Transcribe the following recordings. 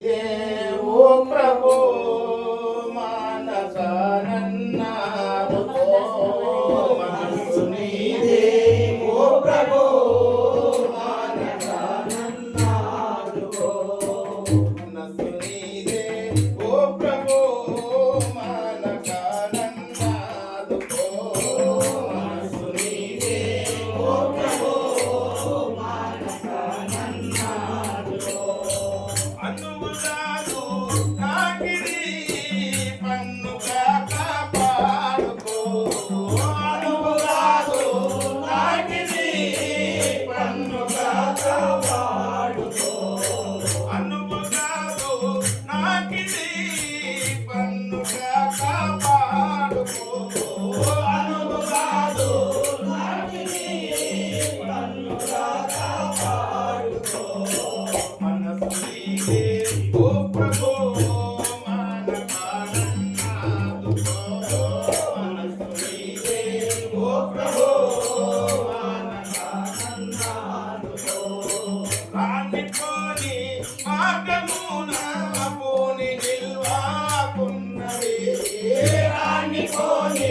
ఓ ప్రభో మానసానన్నా మనసు నీదే. ఓ ప్రభో మనసు నీదే. ఓ ప్రభో morning.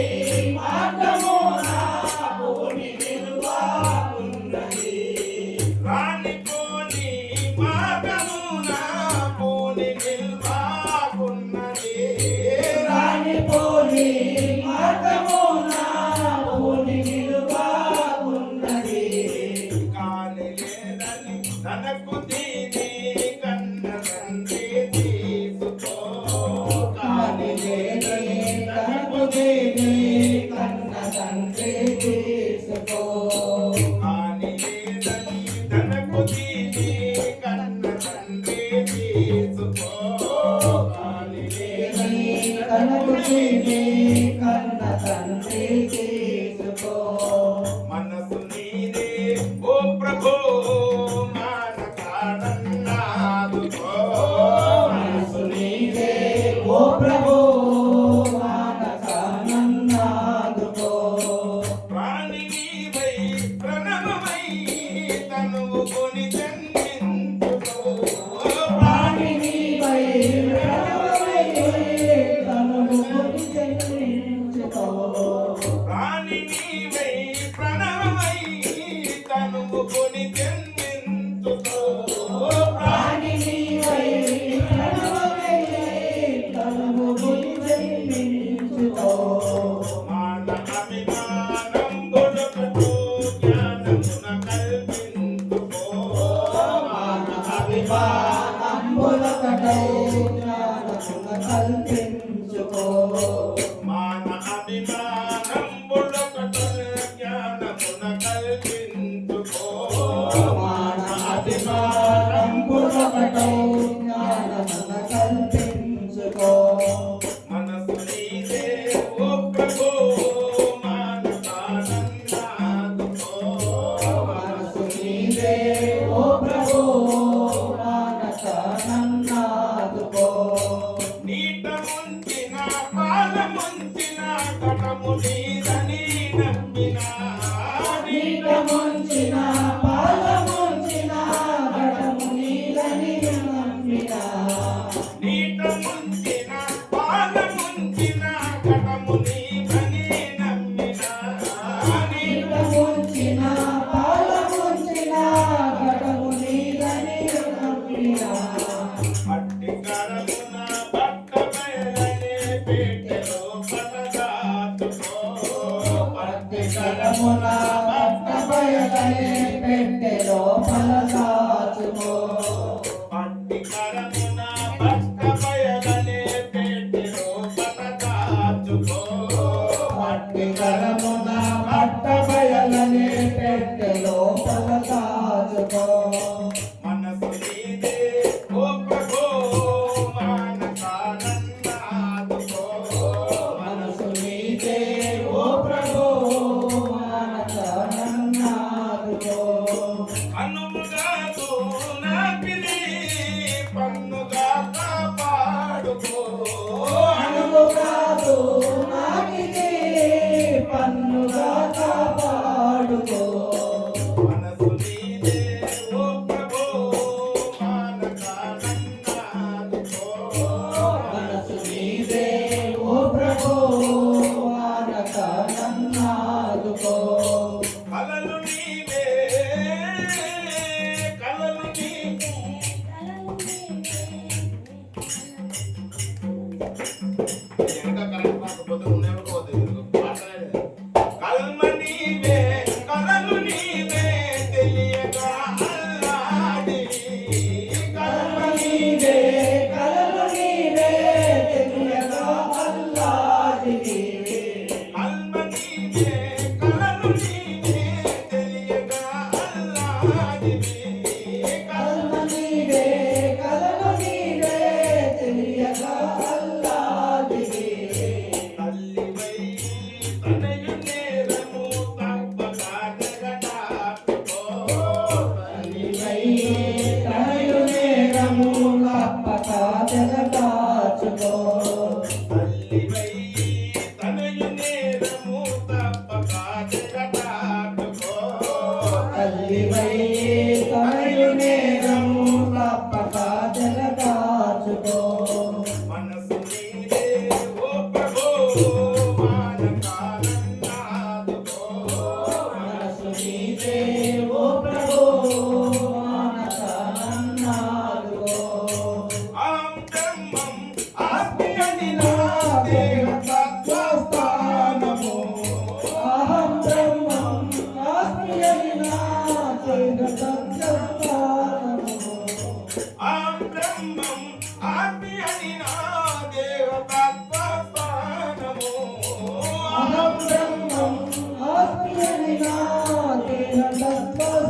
నిర్వాణములకటై జ్ఞానమున కల్పించుకో మాన అభిమానంబులకటై జ్ఞానమున కల్పించుకో. మాన అభిమానంబులకటై on the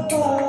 Bye.